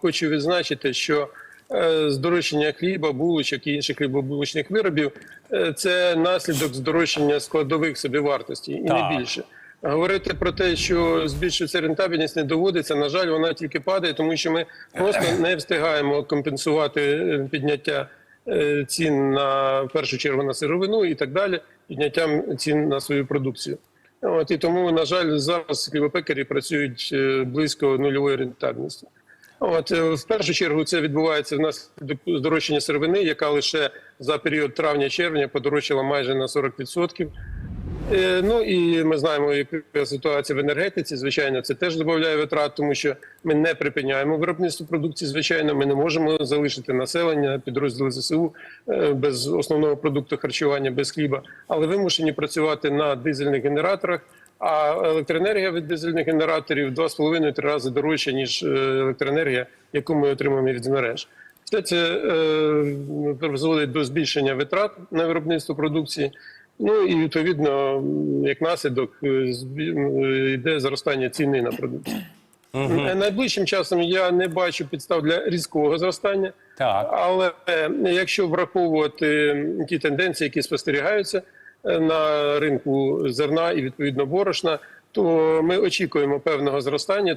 хочу відзначити, що е, здорожчання хліба, булочок і інших хлібобулочних виробів е, це наслідок здорожчання складових собівартості і Так. не більше. Говорити про те, що збільшується рентабельність, не доводиться. На жаль, вона тільки падає, тому що ми просто не встигаємо компенсувати е, підняття цін на в першу чергу на сировину і так далі, підняттям цін на свою продукцію. От і тому, на жаль, зараз хлібопекарі працюють близько нульової рентабельності. От е, в першу чергу це відбувається внаслідок здорожчання сировини, яка лише за період травня-червня подорожчала майже на 40%. Е, Ну і ми знаємо, яка ситуація в енергетиці. Звичайно, це теж додає витрат, тому що ми не припиняємо виробництво продукції. Звичайно, ми не можемо залишити населення, підрозділи ЗСУ е, без основного продукту харчування, без хліба, але вимушені працювати на дизельних генераторах. А електроенергія від дизельних генераторів 2,5-3 рази дорожча ніж е, електроенергія, яку ми отримуємо від мереж. Все це е, призводить до збільшення витрат на виробництво продукції. Ну і відповідно, як наслідок, е, йде зростання ціни на продукцію. Е, Найближчим часом я не бачу підстав для різкого зростання. Так. Але якщо враховувати ті тенденції, які спостерігаються на ринку зерна і відповідно борошна, то ми очікуємо певного зростання.